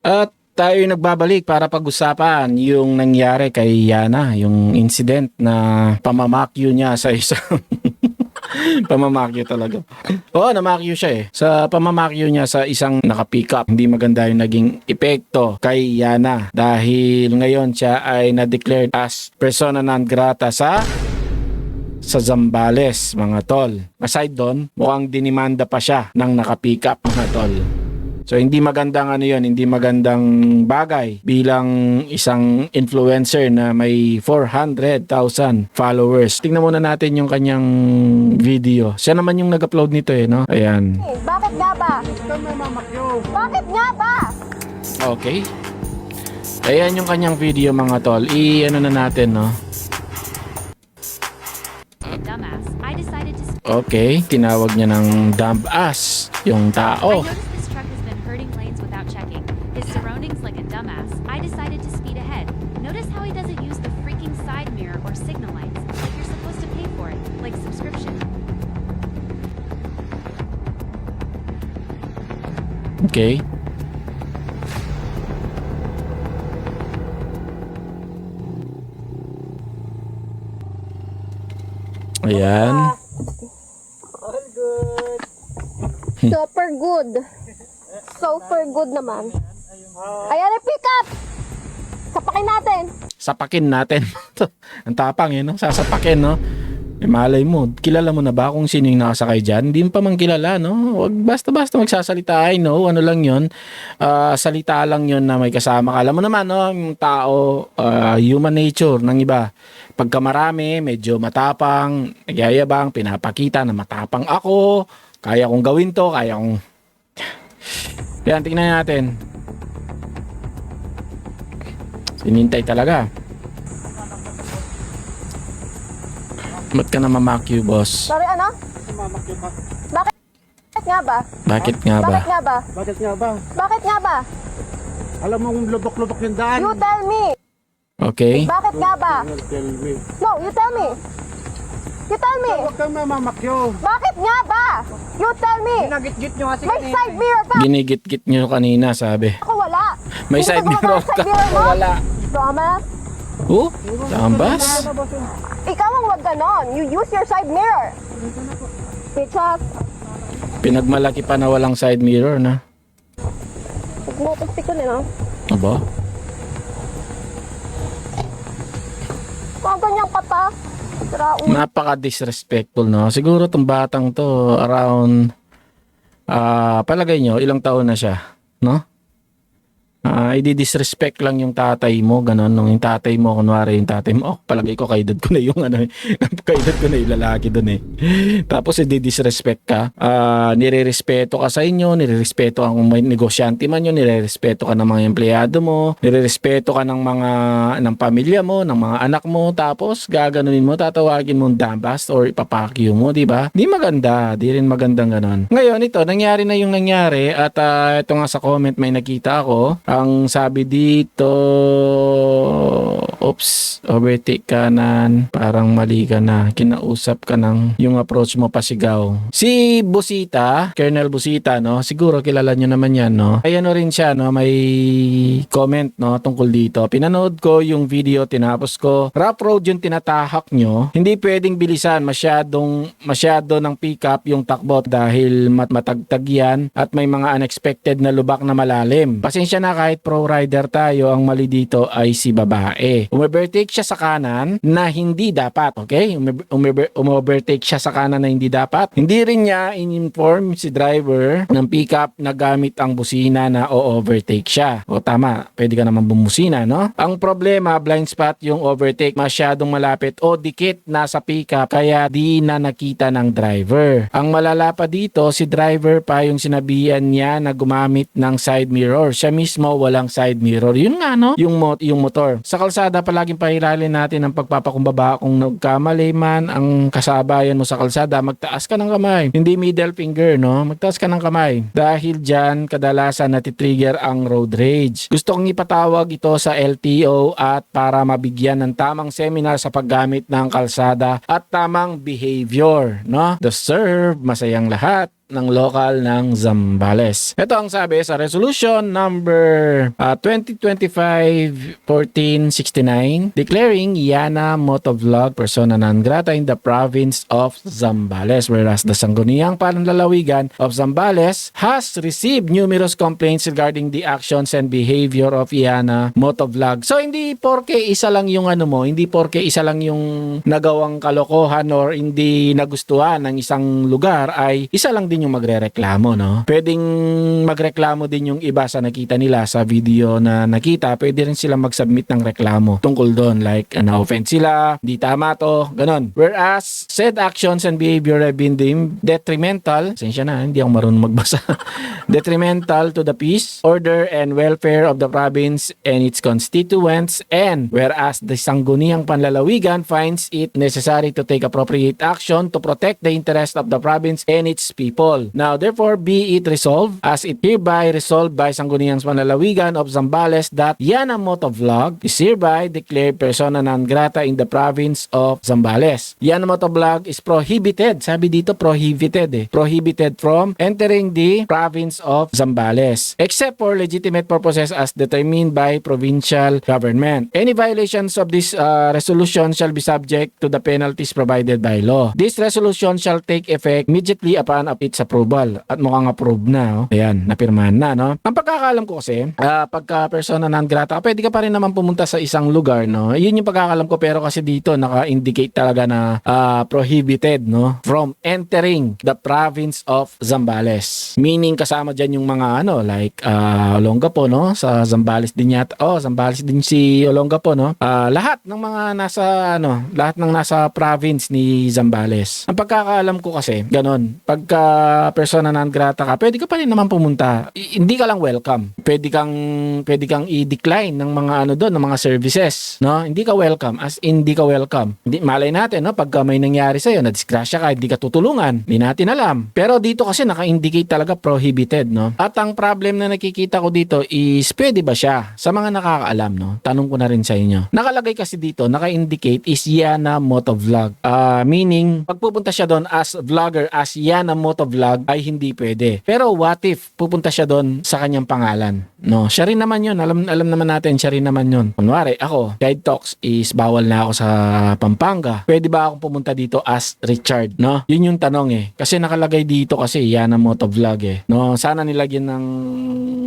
At tayo nagbabalik para pag-usapan yung nangyari kay Yana, yung incident na pamamakyo niya sa isang pamamakyo talaga. Oo, namakyo siya eh. Sa pamamakyo niya sa isang naka-pick up, hindi maganda yung naging epekto kay Yana dahil ngayon siya ay na-declared as persona non grata sa sa Zambales, mga tol. Aside doon, mukhang dinimanda pa siya ng naka-pick up, mga tol. So hindi magandang ano 'yon, hindi magandang bagay bilang isang influencer na may 400,000 followers. Tingnan muna natin yung kanyang video. Siya naman yung nag-upload nito eh, no? Ayan. Bakit nga ba? Bakit nga ba? Okay. Ayan yung kanyang video mga tol. I-ano na natin, no? Okay, tinawag niya ng dumb ass yung tao. Hurting without checking his surroundings like a dumbass. I decided to speed ahead. Notice how he doesn't use the freaking side mirror or signal lights, like you're supposed to pay for it, like subscription. Okay. Ayan. Super good. Super good naman. Ayan pick up! Sapakin natin. Sapakin natin. Ang tapang eh, no? Sasapakin, no? Eh, malay mo, kilala mo na ba kung sino yung nakasakay dyan? Hindi mo pa man kilala, no? Wag basta-basta magsasalita. I know, ano lang yon Ah, salita lang yon na may kasama ka. Alam mo naman, no? Yung tao, ah, human nature ng iba. Pagka marami, medyo matapang, nagyayabang, pinapakita na matapang ako, kaya kong gawin to, kaya kong... Yan, tingnan natin. Sinintay talaga. Ba't ka na mamakyu, boss? Sorry, ano? Bakit nga ba? Bakit nga ba? Bakit nga ba? Bakit nga ba? Bakit nga ba? Alam mo kung lubok-lubok yung daan. You tell me. Okay? Bakit nga ba? Tell me. No, you tell me. You tell me. Huwag kang mamamakyo. Bakit nga ba? You tell me. Nagit-git nyo kasi May side mirror ka. Ginigit-git nyo kanina, sabi. Ako wala. May side mirror ka. Wala. Promise? Oh? Tambas? Ikaw ang wag ganon. You use your side mirror. Bitches. Pinagmalaki pa na walang side mirror na. Huwag mo itong stick ko nila. Aba? Kung ganyan ka pa. Napaka-disrespectful, no? Siguro tong batang to, around, ah, palagay nyo, ilang taon na siya, no? Ah, i-disrespect lang yung tatay mo, ganun. Nung yung tatay mo, kunwari yung tatay mo, oh, palagay ko kaedad ko na yung ano, kaedad ko na yung lalaki doon eh. Tapos i-disrespect ka, ah, nirerespeto ka sa inyo, nirerespeto ka kung may negosyante man yun, nirerespeto ka ng mga empleyado mo, nirerespeto ka ng mga, ng pamilya mo, ng mga anak mo, tapos gaganunin mo, tatawagin mo dambast or ipapakyo mo, di ba? Di maganda, di rin magandang ganon. Ngayon, ito, nangyari na yung nangyari at ah, ito nga sa comment may nakita ako, ang sabi dito, oops, overtake kanan, parang mali ka na, kinausap ka ng yung approach mo pasigaw. Si Busita, Colonel Busita, no, siguro kilala nyo naman yan, no, ay ano rin siya, no, may comment, no, tungkol dito. Pinanood ko yung video, tinapos ko, rough road yung tinatahak nyo, hindi pwedeng bilisan, masyadong, masyado ng pickup yung takbo dahil mat matagtag yan at may mga unexpected na lubak na malalim. Pasensya na kahit pro rider tayo, ang mali dito ay si babae. Umovertake siya sa kanan na hindi dapat, okay? Umover- umover- Umovertake siya sa kanan na hindi dapat. Hindi rin niya in-inform si driver ng pickup na gamit ang busina na o-overtake siya. O tama, pwede ka naman bumusina, no? Ang problema, blind spot yung overtake masyadong malapit o dikit na sa pickup kaya di na nakita ng driver. Ang malala pa dito, si driver pa yung sinabihan niya na gumamit ng side mirror. Siya mismo walang side mirror. Yun nga no, yung, mo- yung motor. Sa kalsada palaging pahiralin natin ang pagpapakumbaba kung nagkamali man ang kasabayan mo sa kalsada, magtaas ka ng kamay. Hindi middle finger, no? Magtaas ka ng kamay. Dahil dyan, kadalasan natitrigger ang road rage. Gusto kong ipatawag ito sa LTO at para mabigyan ng tamang seminar sa paggamit ng kalsada at tamang behavior, no? The serve, masayang lahat. Ng local ng Zambales. Ito ang sabi sa resolution number ah, 2025-1469 declaring Yana Motovlog persona non grata in the province of Zambales whereas the Sangguniang Panlalawigan of Zambales has received numerous complaints regarding the actions and behavior of Yana Motovlog. So hindi porke isa lang yung ano mo, hindi porke isa lang yung nagawang kalokohan or hindi nagustuhan ng isang lugar ay isa lang din yung magrereklamo, no? Pwedeng magreklamo din yung iba sa nakita nila sa video na nakita, pwede rin sila mag-submit ng reklamo tungkol doon like uh, na-offend sila, di tama to, ganon. Whereas said actions and behavior have been deemed detrimental, sensya na, hindi ako marunong magbasa, detrimental to the peace, order, and welfare of the province and its constituents and whereas the Sangguniang Panlalawigan finds it necessary to take appropriate action to protect the interest of the province and its people. Now, therefore, be it resolved as it hereby resolved by Sangguniang Panlalawigan of Zambales that Yana Motovlog is hereby declared persona non grata in the province of Zambales. Yana Motovlog is prohibited, sabi dito prohibited eh, prohibited from entering the province of Zambales except for legitimate purposes as determined by provincial government. Any violations of this uh, resolution shall be subject to the penalties provided by law. This resolution shall take effect immediately upon its approval. At mukhang approve na. Oh. Ayan, napirmahan na. No? Ang pagkakalam ko kasi, ah, pagka persona non grata, ka, pwede ka pa rin naman pumunta sa isang lugar. No? Yun yung pagkakalam ko pero kasi dito naka-indicate talaga na ah, prohibited no? from entering the province of Zambales. Meaning kasama dyan yung mga ano like uh, Olongapo no? Sa Zambales din yata. Oh, Zambales din si Olongapo no? Ah, lahat ng mga nasa ano, lahat ng nasa province ni Zambales. Ang pagkakaalam ko kasi, ganon. Pagka persona non grata ka, pwede ka pa rin naman pumunta. I- hindi ka lang welcome. Pwede kang pwede kang i-decline ng mga ano doon, ng mga services, no? Hindi ka welcome as in hindi ka welcome. Hindi malay natin, no? Pagka may nangyari sa iyo, na disgrasya ka, hindi ka tutulungan. Hindi natin alam. Pero dito kasi naka-indicate talaga prohibited, no? At ang problem na nakikita ko dito is pwede ba siya? Sa mga nakakaalam, no? Tanong ko na rin sa inyo. Nakalagay kasi dito, naka-indicate is Yana Motovlog. Ah, meaning, pag pupunta siya doon as vlogger, as Yana Motovlog, ay hindi pwede. Pero what if pupunta siya doon sa kanyang pangalan? No, siya rin naman yun. Alam, alam naman natin, siya rin naman yun. Kunwari, ako, Guide Talks is bawal na ako sa Pampanga. Pwede ba akong pumunta dito as Richard? No? Yun yung tanong eh. Kasi nakalagay dito kasi Yana Motovlog eh. No, sana nilagyan ng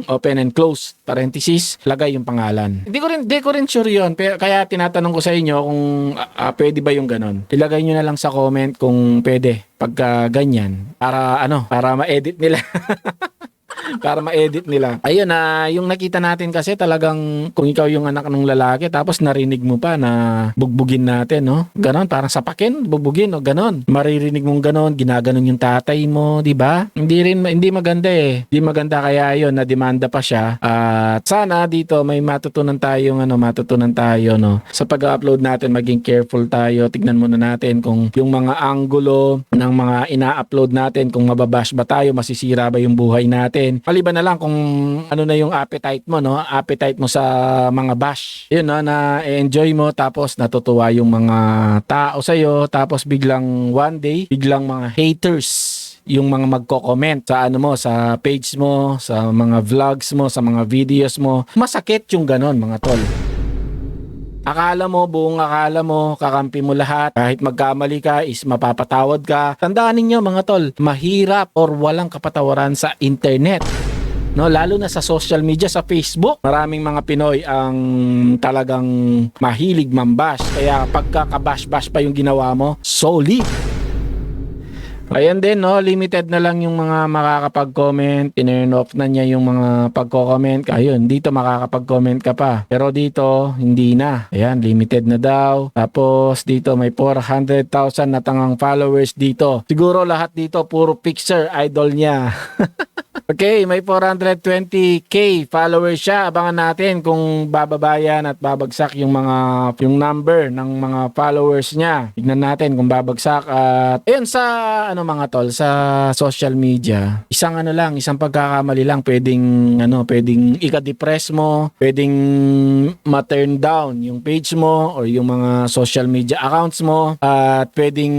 open and close parenthesis, lagay yung pangalan. Hindi ko rin, hindi ko rin sure. Pero, kaya tinatanong ko sa inyo kung ah, ah, pwede ba yung ganon. Ilagay nyo na lang sa comment kung pwede pagka ganyan para ano para ma-edit nila para ma-edit nila. Ayun na, yung nakita natin kasi talagang kung ikaw yung anak ng lalaki tapos narinig mo pa na bugbugin natin, no? Ganon, parang sapakin, bugbugin, o ganon. Maririnig mong ganon, ginaganon yung tatay mo, di ba? Hindi rin, hindi maganda eh. Hindi maganda kaya yun, na demanda pa siya. At sana dito may matutunan tayong ano, matutunan tayo, no? Sa pag-upload natin, maging careful tayo. Tignan muna natin kung yung mga angulo ng mga ina-upload natin, kung mababash ba tayo, masisira ba yung buhay natin. Maliban na lang kung ano na yung appetite mo, no? Appetite mo sa mga bash. Yun, no? Na enjoy mo tapos natutuwa yung mga tao sa'yo tapos biglang one day, biglang mga haters yung mga magko-comment sa ano mo, sa page mo, sa mga vlogs mo, sa mga videos mo. Masakit yung ganon, mga tol. Akala mo, buong akala mo, kakampi mo lahat. Kahit magkamali ka, is mapapatawad ka. Tandaan ninyo mga tol, mahirap or walang kapatawaran sa internet. No, lalo na sa social media, sa Facebook. Maraming mga Pinoy ang talagang mahilig mambash. Kaya pagkakabash-bash pa yung ginawa mo, solid. Ayan din, no? Limited na lang yung mga makakapag-comment. Tinurn off na niya yung mga pagko-comment. Ayun, dito makakapag-comment ka pa. Pero dito, hindi na. Ayan, limited na daw. Tapos, dito may 400,000 na tangang followers dito. Siguro lahat dito, puro picture idol niya. Okay, may 420k followers siya. Abangan natin kung bababayan at babagsak yung mga yung number ng mga followers niya. Tignan natin kung babagsak at ayun sa ano ano mga tol sa social media, isang ano lang, isang pagkakamali lang pwedeng ano, pwedeng ika-depress mo, pwedeng ma-turn down yung page mo or yung mga social media accounts mo at pwedeng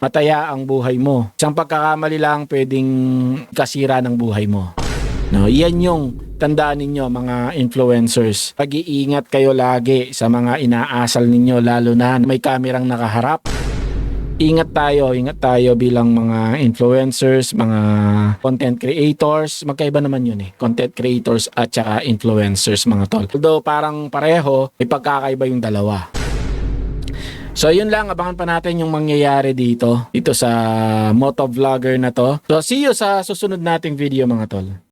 mataya ang buhay mo. Isang pagkakamali lang pwedeng kasira ng buhay mo. No, yan yung tandaan ninyo mga influencers. Pag-iingat kayo lagi sa mga inaasal ninyo lalo na may kamerang nakaharap. Ingat tayo, ingat tayo bilang mga influencers, mga content creators. Magkaiba naman yun eh. Content creators at saka influencers mga tol. Although parang pareho, may pagkakaiba yung dalawa. So yun lang, abangan pa natin yung mangyayari dito, dito sa motovlogger na to. So see you sa susunod nating video mga tol.